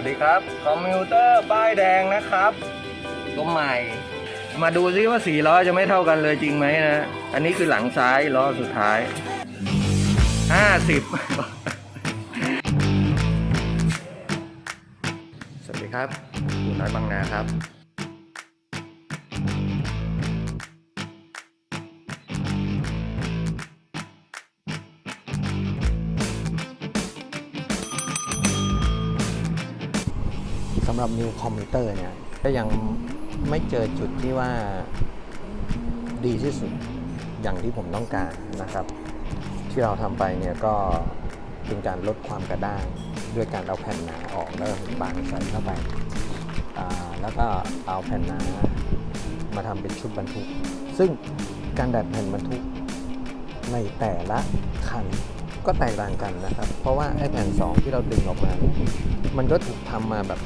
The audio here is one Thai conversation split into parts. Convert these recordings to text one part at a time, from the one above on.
วัสดีครับ คอมพิวเตอร์ป้ายแดงนะครับตัวใหม่ มาดูซิว่าสี่ล้อจะไม่เท่ากันเลยจริงไหมนะ อันนี้คือหลังซ้ายล้อสุดท้าย 50 สวัสดีครับคุณน้อยบางนาครับ หรับ New Commuter เนี่ยก็ยังไม่เจอจุดที่ว่าดีที่สุดอย่างที่ผมต้องการนะครับ ที่เราทำไปเนี่ยก็เป็นการลดความกระด้างด้วยการเอาแผ่นหนาออกแล้วบางใส่เข้าไปาแล้วก็เอาแผ่นหนามาทำเป็นชุดบรรทุก ซึ่งการดัดแผ่นบรรทุกในแต่ละคันก็แตกต่างกันนะครับ เพราะว่าไอ้แผ่น2ที่เราดึงออกมา มันก็ถูกทำมาแบบ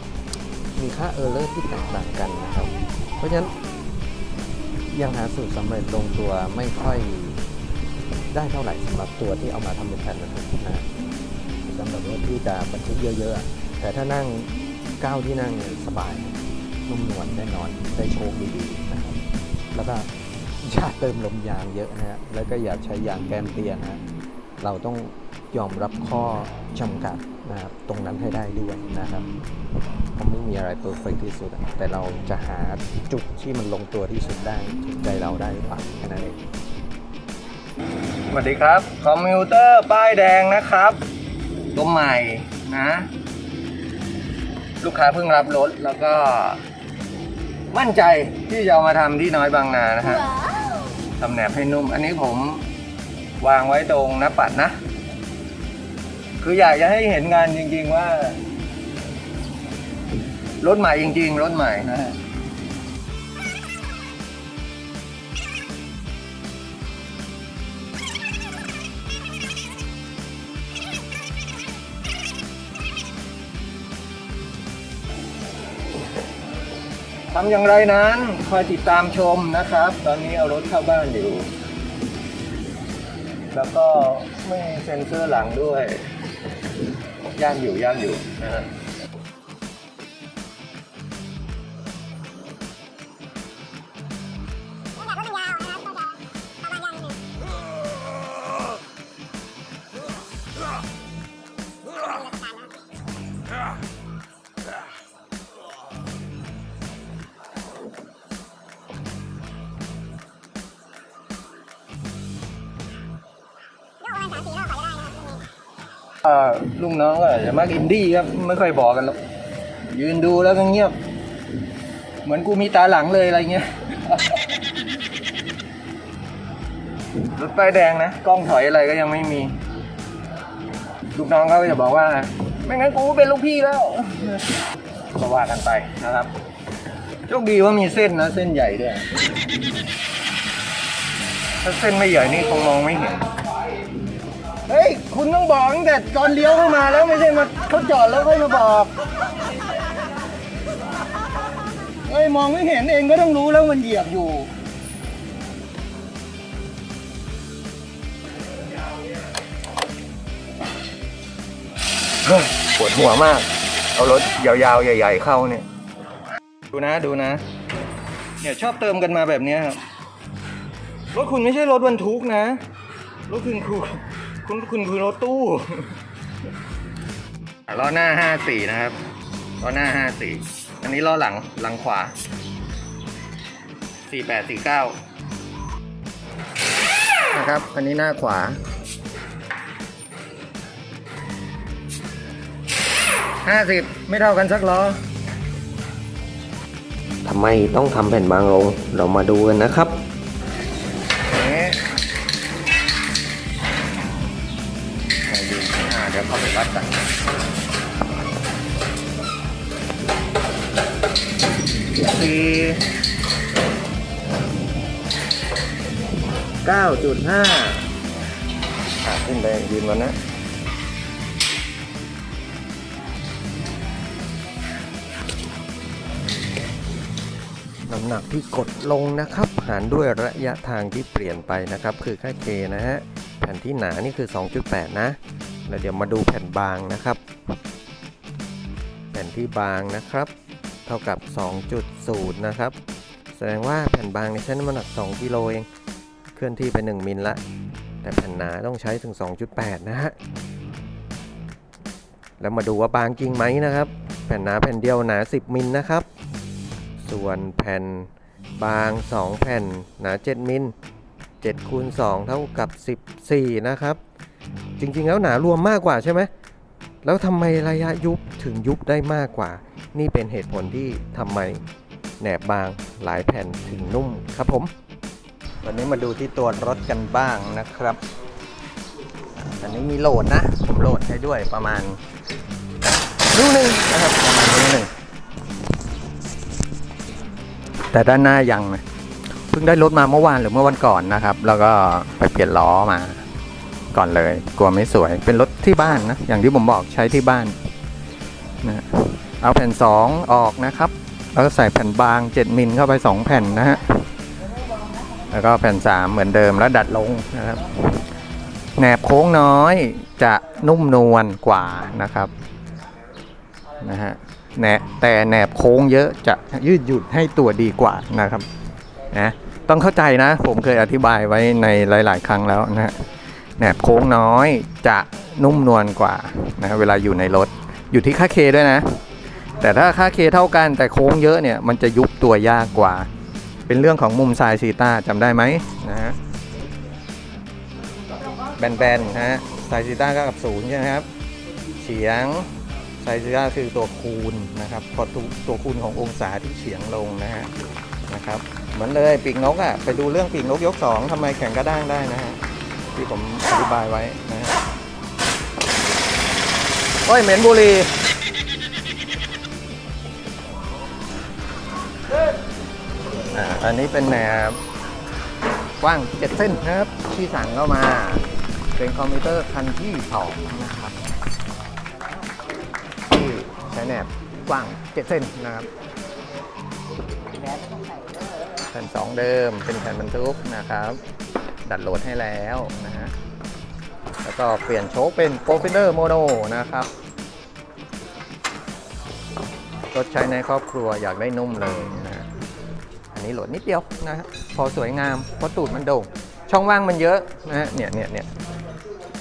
มีค่าเออร์เลอร์ที่แตกต่างกันนะครับ เพราะฉะนั้นยังหาสูตรสำเร็จลงตัวไม่ค่อยได้เท่าไหร่สำหรับตัวที่เอามาทำเป็นแผ่นบรรทุกนะสำหรับรถที่จะบรรทุกเยอะๆ แต่ถ้านั่งก้าวที่นั่งสบายนุ่มนวลแน่นอนได้โชคดีๆนะครับ แล้วก็อย่าเติมลมยางเยอะนะฮะแล้วก็อย่าใช้ยางแกมเตียนะฮะเราต้องยอมรับข้อจำกัดนะครับตรงนั้นให้ได้ด้วยนะครับ เพราะไม่มีอะไรเพอร์เฟกที่สุดอะแต่เราจะหาจุดที่มันลงตัวที่สุดได้ถูกใจเราได้หรือเปล่าแค่นั้นเองสวัสดีครับ คอมพิวเตอร์ป้ายแดงนะครับ ตัวใหม่นะ ลูกค้าเพิ่งรับรถแล้วก็ มั่นใจที่จะเอามาทำที่น้อยบางนานะฮะทำแหนบให้นุ่ม อันนี้ผมวางไว้ตรงหน้าปัดนะ คืออยากจะให้เห็นงานจริงๆว่า รถใหม่จริงๆ รถใหม่นะฮะทำอย่างไรนั้นคอยติดตามชมนะครับ ตอนนี้เอารถเข้าบ้านอยู่ แล้วก็ไม่เซ็นเซอร์หลังด้วย ย่างอยู่ย่างอยู่นะฮะ ลุงน้องก็จะมักอินดี้ครับไม่ค่อยบอกกันหรอกยืนดูแล้วก็เงียบ เหมือนกูมีตาหลังเลยอะไรเงี้ยรถป้ายแดงนะกล้องถอยอะไรก็ยังไม่มี ลูกน้องเขาก็จะบอกว่า ไม่งั้นกูเป็นลูกพี่แล้วก็ว่ากันไปนะครับโชคดีว่ามีเส้นนะเส้นใหญ่ด้วยถ้าเส้นไม่ใหญ่นี่คงมองไม่เห็น เฮ้ย คุณต้องบอกตั้งแต่ตอนเลี้ยวเข้ามาแล้วไม่ใช่มาเขาจอดแล้วค่อยมาบอกเฮ้ยมองไม่เห็นเองก็ต้องรู้แล้วมันเหยียบอยู่ ปวดหัวมาก เอารถยาวๆ ใหญ่ ๆ เข้าเนี่ย ดูนะดูนะ เนี่ยชอบเติมกันมาแบบนี้ครับ รถคุณไม่ใช่รถบรรทุกนะ รถคุณคือ คุณคุณคือรถตู้ล้อหน้าห้าสี่นะครับล้อหน้าห้าสี่อันนี้ล้อหลังหลังขวาสี่แปดสี่เก้านะครับ อันนี้หน้าขวา ห้าสิบไม่เท่ากันสักล้อทำไมต้องทำแผ่นบางลง เรามาดูกันนะครับ เก้าจุดห้าอะขึ้นไปยืนก่อนนะน้ำหนักที่กดลงนะครับ หารด้วยระยะทางที่เปลี่ยนไปนะครับ คือค่า K นะฮะ แผ่นที่หนานี่คือ 2.8 นะ แล้วเดี๋ยวมาดูแผ่นบางนะครับ แผ่นที่บางนะครับ เท่ากับ 2.0 นะครับ แสดงว่าแผ่นบางในใช้น้ำหนัก 2 กิโลเอง เคลื่อนที่ไป 1 มิลละ แต่แผ่นหนาต้องใช้ถึง 2.8 นะฮะ แล้วมาดูว่าบางจริงไหมนะครับ แผ่นหนาแผ่นเดียวหนา 10 มิลนะครับ ส่วนแผ่นบาง 2 แผ่นหนา 7 มิล7คูณ2เท่ากับ 14 นะครับ จริงๆแล้วหนารวมมากกว่าใช่ไหมแล้วทำไมระยะยุบถึงยุบได้มากกว่า นี่เป็นเหตุผลที่ทำไมแหนบบางหลายแผ่นถึงนุ่มครับผม วันนี้มาดูที่ตัวรถกันบ้างนะครับอ่าอันนี้มีโหลดนะ ผมโหลดให้ด้วยประมาณนิ้วหนึ่งนะครับประมาณนิ้วหนึ่งแต่ด้านหน้ายังนะเพิ่งได้รถมาเมื่อวานหรือเมื่อวันก่อนนะครับ แล้วก็ไปเปลี่ยนล้อมาก่อนเลย กลัวไม่สวยเป็นรถที่บ้านนะ อย่างที่ผมบอกใช้ที่บ้านนะ เอาแผ่น 2 ออกนะครับ แล้วก็ใส่แผ่นบาง 7 มิลเข้าไป 2 แผ่นนะฮะ แล้วก็แผ่น 3 เหมือนเดิมแล้วดัดลงนะครับ แหนบโค้งน้อยจะนุ่มนวลกว่านะครับ นะฮะแหนแต่แหนบโค้งเยอะจะยืดหยุ่นให้ตัวดีกว่านะครับ นะต้องเข้าใจนะ ผมเคยอธิบายไว้ในหลาย ๆ ครั้งแล้วนะฮะแหนบโค้งน้อยจะนุ่มนวลกว่านะเวลาอยู่ในรถ อยู่ที่ค่าเคด้วยนะ แต่ถ้าค่าเคเท่ากันแต่โค้งเยอะเนี่ยมันจะยุบตัวยากกว่า เป็นเรื่องของมุมไซซีต้าจำได้ไหมนะฮะแบนๆนะฮะไซซีต้าก็กับศูนย์ใช่ไหมครับเฉียงไซซีต้าคือตัวคูณนะครับพอตัวคูณขององศาที่เฉียงลงนะฮะนะครับ เหมือนเลยปีกนกอะ่ะไปดูเรื่องปีกนกยกสองทำไมแข่งกระด้างได้นะฮะที่ผมอธิบายไว้นะฮะโอ้ยเหม็นบุรี อันนี้เป็นแหนบกว้าง 7 เส้นนะครับ ที่สั่งเข้ามา เป็นคอมพิวเตอร์คันที่สองนะครับที่ใช้แหนบกว้าง 7 เส้นนะครับแผ่นสองเดิมเป็นแผ่นบรรทุกนะครับ ดัดโหลดให้แล้วนะฮะแล้วก็เปลี่ยนโชคเป็นโปรฟิเนอร์โมโนนะครับรถใช้ในครอบครัวอยากได้นุ่มเลยันนี้โหลดนิดเดียวนะฮะพอสวยงามเพราะตูดมันโด่ง ช่องว่างมันเยอะนะฮะเนี่ยเนี่ยเนี่ย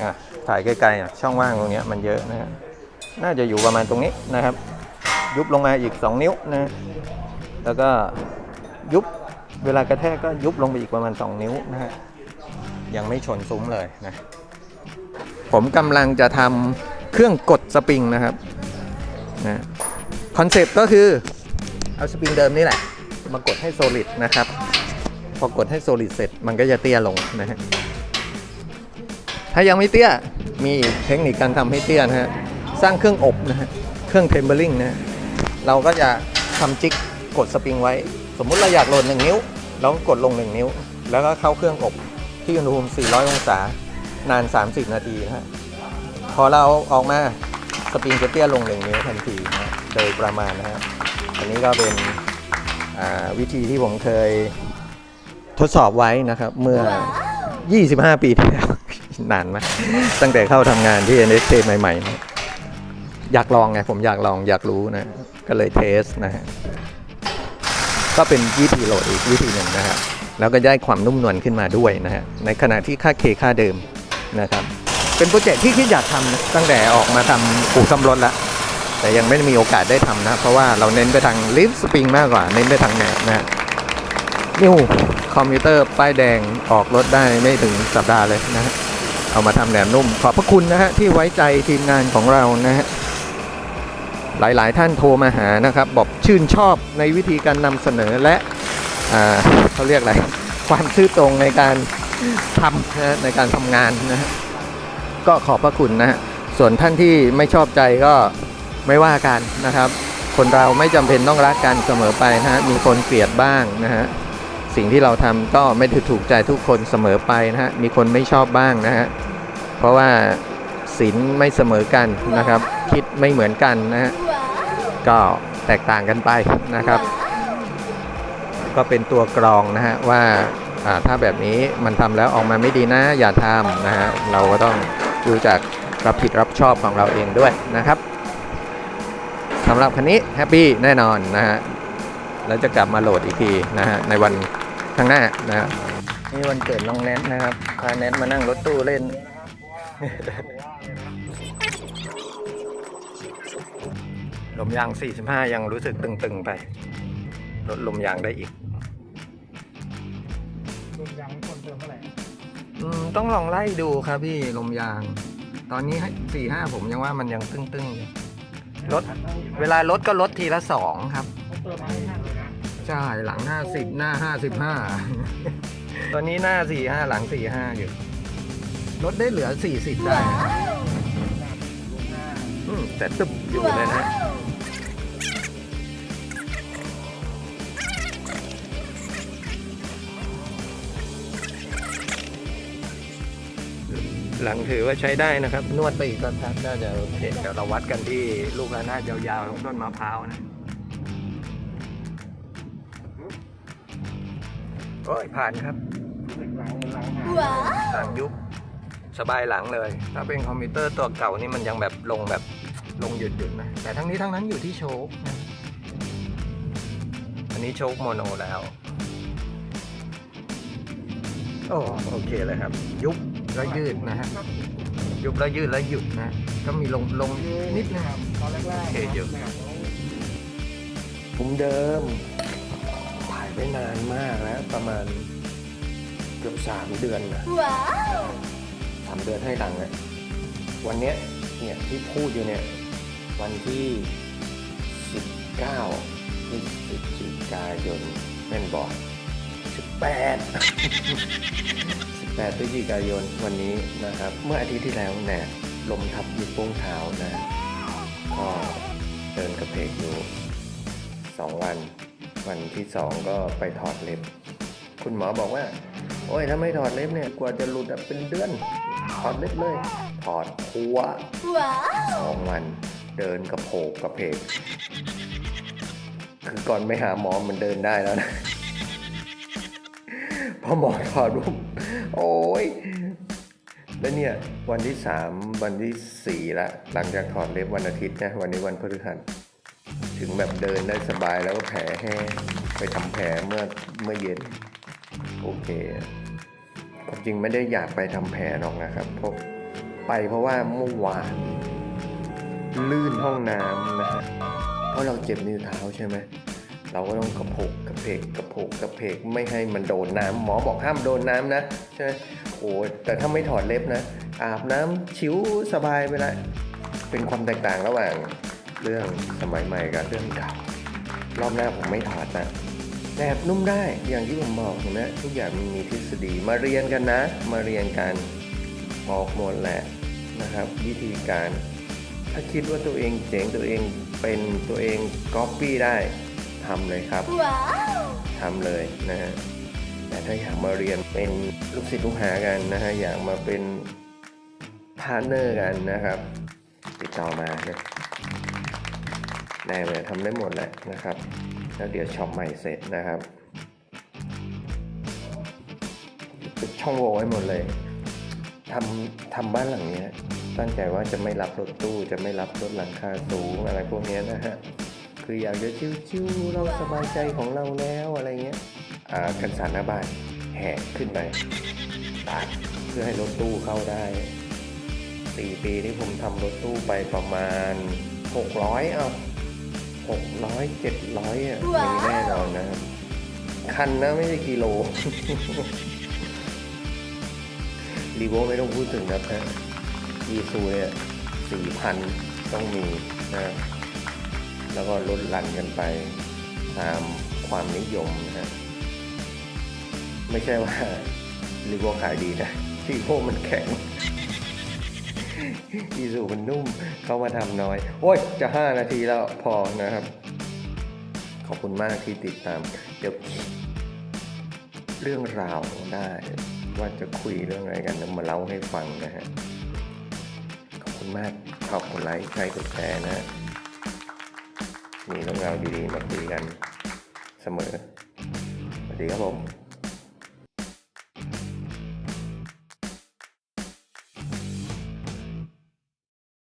อะถ่ายไกลๆอะช่องว่างตรงเนี้ยมันเยอะนะฮะน่าจะอยู่ประมาณตรงนี้นะครับ ยุบลงมาอีก 2 นิ้วนะแล้วก็ยุบเวลากระแทกก็ยุบลงไปอีกประมาณ 2 นิ้วนะฮะยังไม่ชนซุ้มเลยนะผมกำลังจะทำเครื่องกดสปริงนะครับนะคอนเซปต์ก็คือเอาสปริงเดิมนี่แหละ มากดให้โซลิดนะครับ พอกดให้โซลิดเสร็จมันก็จะเตี้ยลงนะฮะถ้ายังไม่เตี้ยมีเทคนิคการทำให้เตี้ยนะฮะสร้างเครื่องอบนะฮะเครื่องเทมเบอริงนะฮะเราก็จะทำจิกกดสปริงไว้ สมมุติเราอยากโหลด1นิ้วเราก็กดลง 1 นิ้ว แล้วก็เข้าเครื่องอบที่อุณหภูมิ 400 องศานาน 30 นาทีนะฮะพอเราออกมาสปริงจะเตี้ยลง 1 นิ้วทันทีนะโดยประมาณนะฮะอันนี้ก็เป็น วิธีที่ผมเคยทดสอบไว้นะครับ เมื่อ 25 ปีที่แล้ว นานมากตั้งแต่เข้าทำงานที่ NSK ใหม่ๆนะอยากลองไง ผมอยากลองอยากรู้นะ ก็เลยเทสนะฮะก็เป็นวิธีโหลดอีกวิธีหนึ่งนะครับ แล้วก็ได้ความนุ่มนวลขึ้นมาด้วยนะฮะในขณะที่ค่าเคค่าเดิมนะครับ เป็นโปรเจกต์ที่คิดอยากทำนะตั้งแต่ออกมาทำอู่ซ่อมรถแล้ว แต่ยังไม่ได้มีโอกาสได้ทำนะ เพราะว่าเราเน้นไปทางลิฟต์สปริงมากกว่า เน้นไปทางแหนบนะฮะนิวคอมพิวเตอร์ป้ายแดงออกรถได้ไม่ถึงสัปดาห์เลยนะฮะเอามาทำแหนบนุ่ม ขอบพระคุณนะฮะที่ไว้ใจทีมงานของเรานะฮะหลายๆท่านโทรมาหานะครับ บอกชื่นชอบในวิธีการนำเสนอและอ่าเขาเรียกอะไร ความซื่อตรงในการทำนะฮะในการทำงานนะฮะก็ขอบพระคุณนะฮะส่วนท่านที่ไม่ชอบใจก็ ไม่ว่ากันนะครับ คนเราไม่จำเป็นต้องรักกันเสมอไปนะฮะมีคนเกลียดบ้างนะฮะสิ่งที่เราทำก็ไม่ถูกใจทุกคนเสมอไปนะฮะมีคนไม่ชอบบ้างนะฮะเพราะว่าศีลไม่เสมอกันนะครับ คิดไม่เหมือนกันนะฮะก็แตกต่างกันไปนะครับ ก็เป็นตัวกรองนะฮะว่าถ้าแบบนี้มันทำแล้วออกมาไม่ดีนะอย่าทำนะฮะเราก็ต้องรู้จักรับผิดรับชอบของเราเองด้วยนะครับ สำหรับคันนี้แฮปปี้แน่นอนนะฮะแล้วจะกลับมาโหลดอีกทีนะฮะในวันข้างหน้านะฮะนี่วันเกิดน้องแนทนะครับพาแนทมานั่งรถตู้เล่น ลมยาง 45 ยังรู้สึกตึงๆไป ลดลมยางได้อีก ลมยางไม่ควรเติมเท่าไหร่อืมต้องลองไล่ดูครับพี่ลมยาง ตอนนี้สี่ห้าผมยังว่ามันยังตึงๆอยู่ รถเวลารถก็ลดทีละสองครับเขาเติมมาให้ห้าเลยนะใช่ หลังห้าสิบหน้าห้าสิบห้าตอนนี้หน้าสี่ห้าหลังสี่ห้าอยู่ ลดได้เหลือสี่สิบได้นะอืมแต่ตึบอยู่เลยนะ หลังถือว่าใช้ได้นะครับ นวดไปอีกสักพักน่าจะโอเคเดี๋ยวเราวัดกันที่ลูกระนาดยาวๆของต้นมะพร้าวนะโอ้ยผ่านครับหลังหลังหาหลังยุบสบายหลังเลย ถ้าเป็นคอมพิวเตอร์ตัวเก่านี่มันยังแบบลงแบบลงหยุดๆนะ แต่ทั้งนี้ทั้งนั้นอยู่ที่โชคนะอันนี้โชคโมโนแล้ว โอ้โอเคเลยครับ ยุบ แล้วยืดนะฮะยุบแล้วยืดแล้วหยุดนะ ก็มีลงลงนิดนึงตอนแรกๆโอเคอยู่มุมเดิม ถ่ายไปนานมากแล้ว ประมาณเกือบสามเดือนนะสามเดือนให้หลังอะวันเนี้ยเนี่ยที่พูดอยู่เนี่ย วันที่สิบเก้าพฤศจิกายนแม่นบอกสิบแปด สิบแปดพฤศจิกายนวันนี้นะครับ เมื่ออาทิตย์ที่แล้วเนี่ยลมทับยุบโป้งเท้านะ ก็เดินกระเพกอยู่สองวัน วันที่สองก็ไปถอดเล็บ คุณหมอบอกว่า โอ้ยถ้าไม่ถอดเล็บเนี่ยกว่าจะหลุดอะเป็นเดือน ถอดเล็บเลย ถอดพัวสองวัน เดินกระโผกกระเพก คือก่อนไปหาหมอมันเดินได้แล้วนะ พอหมอถอดปุ๊บ โอ้ยแล้วเนี่ยวันที่สามวันที่สี่ละหลังจากถอดเล็บวันอาทิตย์นะวันนี้วันพฤหัสถึงแบบเดินได้สบายแล้วก็แผลแห้งไปทำแผลเมื่อเมื่อเย็น โอเคความจริงไม่ได้อยากไปทำแผลหรอกนะครับเพราะไปเพราะว่าเมื่อวานลื่นห้องน้ำนะฮะเพราะเราเจ็บนิ้วเท้าใช่ไหม เราก็ต้องกระโผกกระเพกกระโผกกระเพกไม่ให้มันโดนน้ำหมอบอกห้ามโดนน้ำนะใช่ไหมโอ้แต่ถ้าไม่ถอดเล็บนะ อาบน้ำชิวสบายไปละเป็นความแตกต่างระหว่างเรื่องสมัยใหม่กับเรื่องเก่ารอบหน้าผมไม่ถอดนะแอบนุ่มได้อย่างที่ผมบอกนะทุกอย่างมันมีทฤษฎีมาเรียนกันนะ มาเรียนกันออกหมดแหละนะครับ วิธีการ ถ้าคิดว่าตัวเองเจ๋งตัวเองเป็นตัวเองก๊อปปี้ได้ ทำเลยครับทำเลยนะฮะแต่ถ้าอยากมาเรียนเป็นลูกศิษย์ลูกหากันนะฮะอยากมาเป็นพาร์ทเนอร์กันนะครับ ติดต่อมานะได้เลยทำได้หมดแหละนะครับ แล้วเดี๋ยวช็อปใหม่เสร็จนะครับปิดช่องโหว่ให้หมดเลยทำทำบ้านหลังเนี้ยตั้งใจว่าจะไม่รับรถตู้จะไม่รับรถหลังคาสูงอะไรพวกเนี้ยนะฮะ คืออยากจะชิวๆเราสบายใจของเราแล้วอะไรเงี้ยอ่ากันสารหน้าบ้านแหกขึ้นไปตัดเพื่อให้รถตู้เข้าได้สี่ปีที่ผมทำรถตู้ไปประมาณหกร้อยเอาหกร้อยเจ็ดร้อยอะมีแน่นอนนะครับคันนะไม่ใช่กิโลรีโวไม่ต้องพูดถึงนะครับอีซูเนี่ยสี่พันต้องมีนะครับ แล้วก็ลดหลั่นกันไปตามความนิยมนะฮะไม่ใช่ว่ารีโวขายดีนะรีโวมันแข็งอีซูมันนุ่มเขามาทำน้อย โอ้ย จะ 5 นาทีแล้วพอนะครับ ขอบคุณมากที่ติดตาม เดี๋ยวเรื่องราวได้ ว่าจะคุยเรื่องอะไรกันมาเล่าให้ฟังนะฮะ ขอบคุณมาก ขอบคุณไลค์ใครกดแชร์นะ มีเรื่องราวดีๆมาคุยกันเสมอ สวัสดีครับผม